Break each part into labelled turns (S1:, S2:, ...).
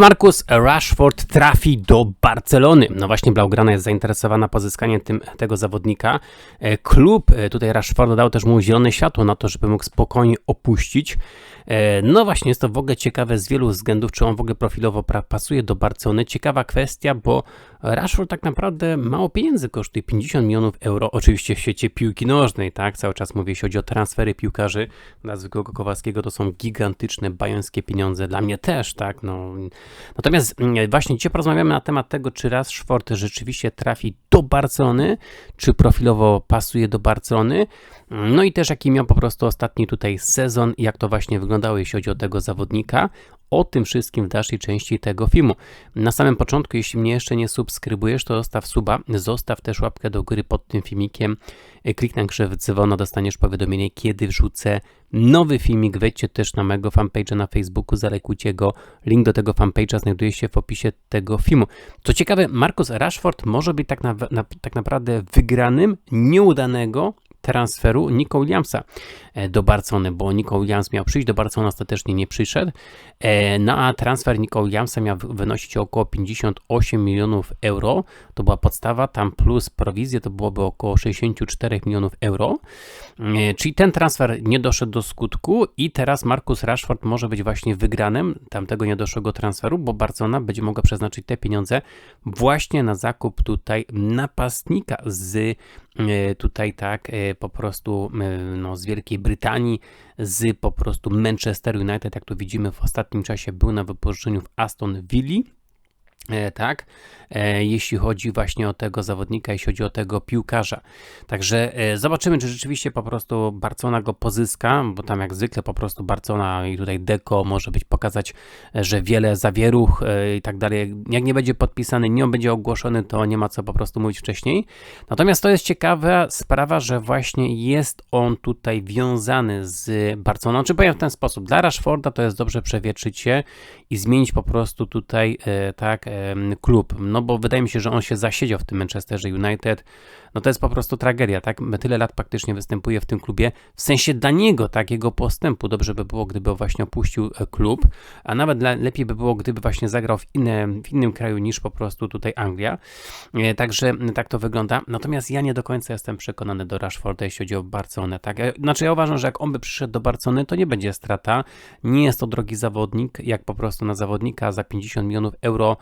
S1: Marcus Rashford trafi do Barcelony? No właśnie Blaugrana jest zainteresowana pozyskaniem tym, tego zawodnika. E, klub e, tutaj Rashforda dał też mu zielone światło na to, żeby mógł spokojnie opuścić. E, no właśnie, jest to w ogóle ciekawe z wielu względów, czy on w ogóle profilowo pasuje do Barcelony. Ciekawa kwestia, bo Rashford tak naprawdę mało pieniędzy kosztuje, 50 milionów euro, oczywiście w świecie piłki nożnej, tak? Cały czas mówię, jeśli chodzi o transfery piłkarzy dla zwykłego Kowalskiego, to są gigantyczne, bajońskie pieniądze, dla mnie też, tak? No. Natomiast mm, właśnie dzisiaj porozmawiamy na temat tego, czy Rashford rzeczywiście trafi do Barcelony, czy profilowo pasuje do Barcelony, no i też jaki miał po prostu ostatni tutaj sezon, jak to właśnie wyglądało, jeśli chodzi o tego zawodnika. O tym wszystkim w dalszej części tego filmu. Na samym początku, jeśli mnie jeszcze nie subskrybujesz, to zostaw suba, zostaw też łapkę do góry pod tym filmikiem, kliknij krzew dzwona, dostaniesz powiadomienie, kiedy wrzucę nowy filmik. Wejdźcie też na mojego fanpage'a na Facebooku, zalekujcie go. Link do tego fanpage'a znajduje się w opisie tego filmu. Co ciekawe, Marcus Rashford może być tak, na, na, tak naprawdę wygranym, nieudanego transferu Nico Williamsa e, do Barcony, bo Nico Williams miał przyjść do Barcony, ostatecznie nie przyszedł. E, no a transfer Nico Williamsa miał wynosić około 58 milionów euro. To była podstawa, tam plus prowizję to byłoby około 64 milionów euro. E, czyli ten transfer nie doszedł do skutku i teraz Marcus Rashford może być właśnie wygranym tamtego niedoszłego transferu, bo Barcelona będzie mogła przeznaczyć te pieniądze właśnie na zakup tutaj napastnika z tutaj tak po prostu no, z Wielkiej Brytanii, z po prostu Manchester United, jak to widzimy w ostatnim czasie, był na wypożyczeniu w Aston Villa. E, tak, e, jeśli chodzi właśnie o tego zawodnika, jeśli chodzi o tego piłkarza. Także e, zobaczymy, czy rzeczywiście po prostu Barcona go pozyska, bo tam jak zwykle po prostu Barcona i tutaj Deko może być pokazać, że wiele zawieruch i tak dalej. Jak nie będzie podpisany, nie będzie ogłoszony, to nie ma co po prostu mówić wcześniej. Natomiast to jest ciekawa sprawa, że właśnie jest on tutaj wiązany z Barconą, czy powiem w ten sposób, dla Rashforda to jest dobrze przewietrzyć się i zmienić po prostu tutaj, tak, klub. No bo wydaje mi się, że on się zasiedział w tym Manchesterze United. No to jest po prostu tragedia, tak? Tyle lat praktycznie występuje w tym klubie. W sensie dla niego takiego postępu dobrze by było, gdyby właśnie opuścił e, klub, a nawet lepiej by było, gdyby właśnie zagrał w, inne, w innym kraju niż po prostu tutaj Anglia. E, także tak to wygląda. Natomiast ja nie do końca jestem przekonany do Rashforda, jeśli chodzi o Barcelonę, tak? E, znaczy ja uważam, że jak on by przyszedł do Barcelony, to nie będzie strata. Nie jest to drogi zawodnik, jak po prostu na zawodnika za 50 milionów euro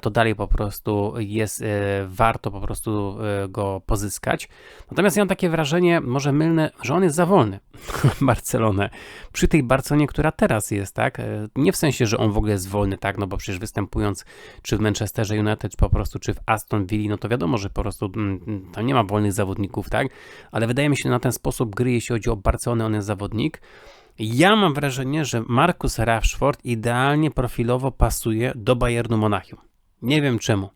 S1: to dalej po prostu jest, e, warto po prostu e, go pozyskać. Natomiast ja mam takie wrażenie, może mylne, że on jest za wolny Barcelonę. Przy tej Barcelonie, która teraz jest, tak? Nie w sensie, że on w ogóle jest wolny, tak? No bo przecież występując czy w Manchesterze United, czy po prostu, czy w Aston Villa, no to wiadomo, że po prostu mm, mm, tam nie ma wolnych zawodników, tak? Ale wydaje mi się, że na ten sposób gry, jeśli chodzi o Barcelonę, on jest zawodnik, ja mam wrażenie, że Markus Rashford idealnie profilowo pasuje do Bayernu Monachium. Nie wiem czemu.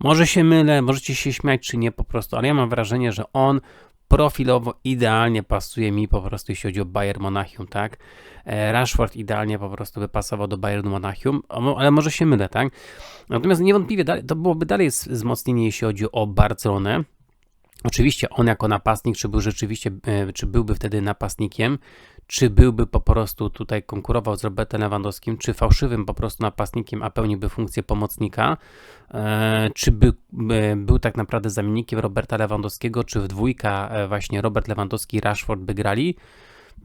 S1: Może się mylę, możecie się śmiać czy nie po prostu, ale ja mam wrażenie, że on profilowo idealnie pasuje mi po prostu, jeśli chodzi o Bayern Monachium, tak? E, Rashford idealnie po prostu wypasował do Bayernu Monachium, ale może się mylę, tak? Natomiast niewątpliwie to byłoby dalej wzmocnienie, jeśli chodzi o Barcelonę. Oczywiście on jako napastnik, czy był rzeczywiście, e, czy byłby wtedy napastnikiem, czy byłby po prostu tutaj konkurował z Robertem Lewandowskim, czy fałszywym po prostu napastnikiem, a pełniłby funkcję pomocnika, e, czy by, był tak naprawdę zamiennikiem Roberta Lewandowskiego, czy w dwójka e, właśnie Robert Lewandowski i Rashford by grali,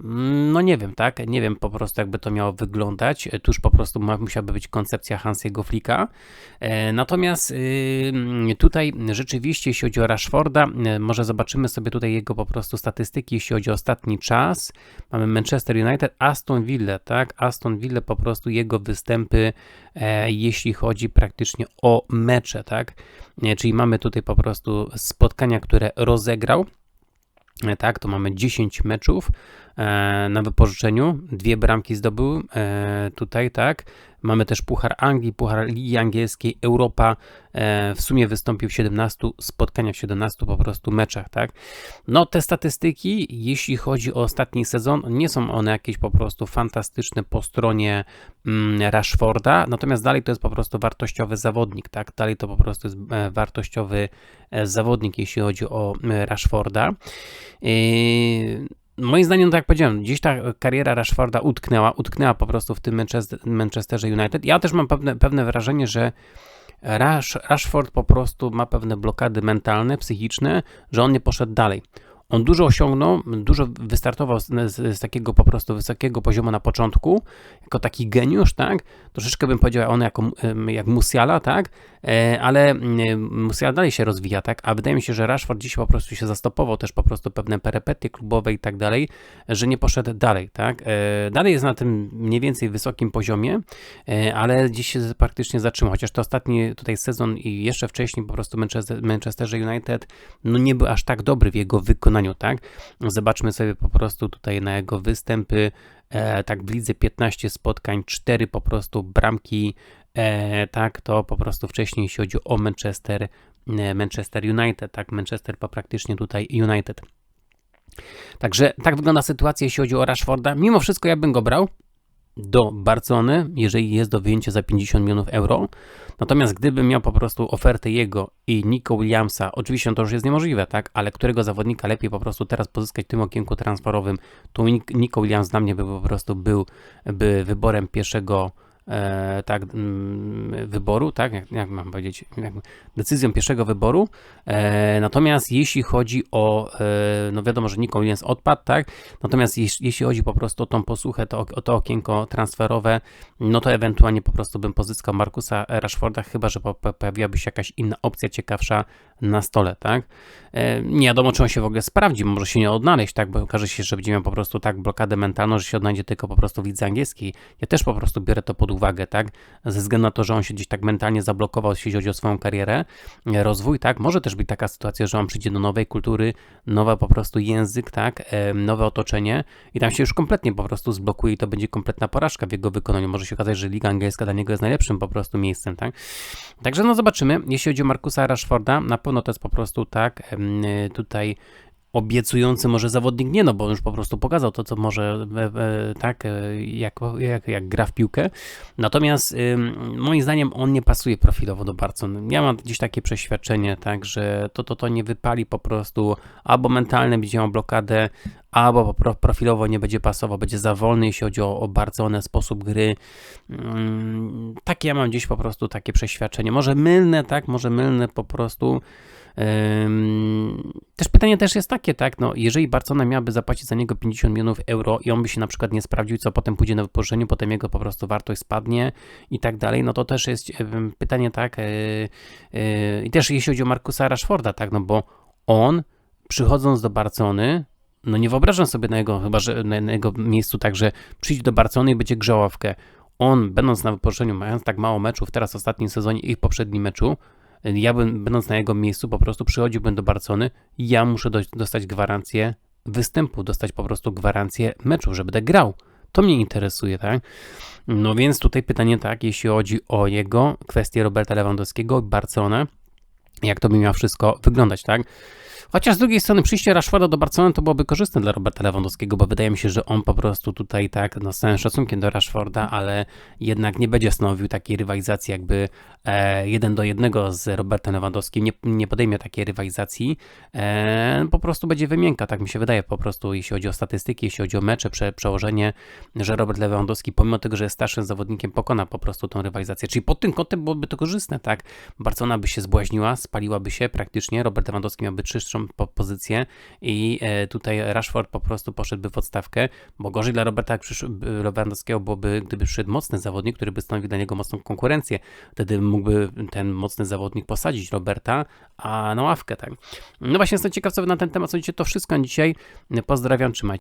S1: no nie wiem, tak? Nie wiem po prostu, jakby to miało wyglądać. E, tuż po prostu musiałaby być koncepcja Hansiego Flika. E, natomiast tutaj rzeczywiście, jeśli chodzi o Rashforda, e, może zobaczymy sobie tutaj jego po prostu statystyki, jeśli chodzi o ostatni czas. Mamy Manchester United, Aston Villa, tak? Aston Villa po prostu jego występy, jeśli chodzi praktycznie o mecze, tak? Czyli mamy tutaj po prostu spotkania, które rozegrał. Tak, to mamy 10 meczów, na wypożyczeniu. Dwie bramki zdobył e, tutaj, tak. Mamy też Puchar Anglii, Puchar Ligi Angielskiej, Europa. E, w sumie wystąpił w 17 spotkaniach, w 17 po prostu meczach, tak. No te statystyki, jeśli chodzi o ostatni sezon, nie są one jakieś po prostu fantastyczne po stronie mm, Rashforda, natomiast dalej to jest po prostu wartościowy zawodnik, tak. Dalej to po prostu jest wartościowy zawodnik, jeśli chodzi o Rashforda. Moim zdaniem, tak jak powiedziałem, gdzieś ta kariera Rashforda utknęła, utknęła po prostu w tym Manchester, Manchesterze United. Ja też mam pewne, pewne wrażenie, że Rash, Rashford po prostu ma pewne blokady mentalne, psychiczne, że on nie poszedł dalej. On dużo osiągnął, dużo wystartował z, z, z, takiego po prostu wysokiego poziomu na początku, jako taki geniusz, tak? Troszeczkę bym powiedział on jako, jak Musiala, tak? E, ale Musiala dalej się rozwija, tak? A wydaje mi się, że Rashford dziś po prostu się zastopował, też po prostu pewne perepetie klubowe i tak dalej, że nie poszedł dalej, tak? E, dalej jest na tym mniej więcej wysokim poziomie, e, ale dziś się praktycznie zatrzymał, chociaż to ostatni tutaj sezon i jeszcze wcześniej po prostu Manchester, Manchesterze United, no nie był aż tak dobry w jego wykonaniu wykonaniu, tak? Zobaczmy sobie po prostu tutaj na jego występy, e, tak w lidze 15 spotkań, 4 po prostu bramki, e, tak? To po prostu wcześniej, jeśli chodzi o Manchester, e, Manchester United, tak? Manchester po praktycznie tutaj United. Także tak wygląda sytuacja, jeśli chodzi o Rashforda. Mimo wszystko ja bym go brał, do Barcony, jeżeli jest do wyjęcia za 50 milionów euro. Natomiast gdybym miał po prostu ofertę jego i Nico Williamsa, oczywiście to już jest niemożliwe, tak, ale którego zawodnika lepiej po prostu teraz pozyskać w tym okienku transferowym, to Nico Williams dla mnie by po prostu był by wyborem pierwszego tak, m, mm, wyboru, tak, jak, jak mam powiedzieć, jak, decyzją pierwszego wyboru. E, natomiast jeśli chodzi o, e, no wiadomo, że Nico Williams odpadł, tak, natomiast jeśli, jeśli chodzi po prostu o tą posłuchę, to, o to okienko transferowe, no to ewentualnie po prostu bym pozyskał Markusa Rashforda, chyba, że po, pojawiłaby się jakaś inna opcja ciekawsza na stole, tak. E, nie wiadomo, czy on się w ogóle sprawdzi, może się nie odnaleźć, tak, bo okaże się, że będzie miał po prostu tak blokadę mentalną, że się odnajdzie tylko po prostu w lidze angielskiej. Ja też po prostu biorę to pod uwagę, tak, ze względu na to, że on się gdzieś tak mentalnie zablokował, jeśli chodzi o swoją karierę, e, rozwój, tak, może też być taka sytuacja, że on przyjdzie do nowej kultury, nowa po prostu język, tak, e, nowe otoczenie i tam się już kompletnie po prostu zblokuje i to będzie kompletna porażka w jego wykonaniu. Może się okazać, że Liga Angielska dla niego jest najlepszym po prostu miejscem, tak. Także no zobaczymy, jeśli chodzi o Markusa Rashforda, na pewno to jest po prostu tak, tutaj obiecujący może zawodnik nie, no bo już po prostu pokazał to, co może, e, e, tak, e, jak, jak, jak gra w piłkę. Natomiast moim zdaniem on nie pasuje profilowo do Barcon. Ja mam gdzieś takie przeświadczenie, tak, że to, to, to nie wypali po prostu, albo mentalnie będzie miał blokadę, albo profilowo nie będzie pasował, będzie za wolny, jeśli chodzi o, o sposób gry. Takie ja mam gdzieś po prostu takie przeświadczenie. Może mylne, tak, może mylne po prostu. Też pytanie też jest takie, tak, no jeżeli Barcelona miałaby zapłacić za niego 50 milionów euro i on by się na przykład nie sprawdził, co potem pójdzie na wypożyczenie, potem jego po prostu wartość spadnie i tak dalej, no to też jest pytanie, tak, e, e, i też jeśli chodzi o Markusa Rashforda, tak, no bo on przychodząc do Barcony, no nie wyobrażam sobie na jego, chyba że na jego miejscu tak, że przyjdzie do Barcony i będzie grzaławkę. On, będąc na wypożyczeniu, mając tak mało meczów teraz w ostatnim sezonie i w poprzednim meczu, ja bym, będąc na jego miejscu, po prostu przychodziłbym do Barcony ja muszę do, dostać gwarancję występu, dostać po prostu gwarancję meczu, że będę grał. To mnie interesuje, tak? No więc tutaj pytanie tak, jeśli chodzi o jego kwestię Roberta Lewandowskiego, Barcelonę, jak to by miało wszystko wyglądać, tak? Chociaż z drugiej strony przyjście Rashforda do Barcelony to byłoby korzystne dla Roberta Lewandowskiego, bo wydaje mi się, że on po prostu tutaj tak, no z całym szacunkiem do Rashforda, ale jednak nie będzie stanowił takiej rywalizacji jakby e, jeden do jednego z Robertem Lewandowskim, nie, nie podejmie takiej rywalizacji, e, po prostu będzie wymienka, tak mi się wydaje po prostu, jeśli chodzi o statystyki, jeśli chodzi o mecze, prze, przełożenie, że Robert Lewandowski, pomimo tego, że jest starszym zawodnikiem, pokona po prostu tą rywalizację, czyli pod tym kątem byłoby to korzystne, tak, Barcelona by się zbłaźniła, spaliłaby się praktycznie, Robert Lewandowski miałby czystszą pozycję i e, tutaj Rashford po prostu poszedłby w odstawkę, bo gorzej dla Roberta Lewandowskiego byłoby, gdyby przyszedł mocny zawodnik, który by stanowił dla niego mocną konkurencję. Wtedy mógłby ten mocny zawodnik posadzić Roberta, a na ławkę, tak. No właśnie jestem ciekaw, co na ten temat sądzicie. To wszystko dzisiaj. Pozdrawiam, trzymajcie